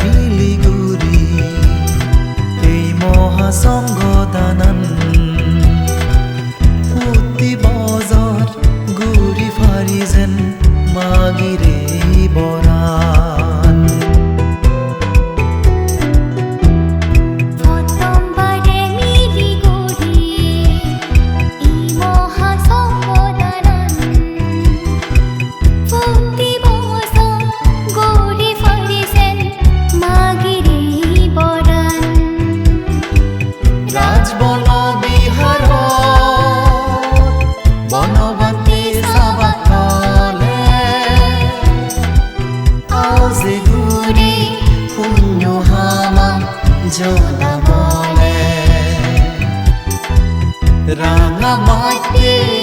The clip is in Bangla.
মিলিগুড়ি এই মহাসংঘ করে পুণ্য হামা জোনা বলে। রাঙা মাটি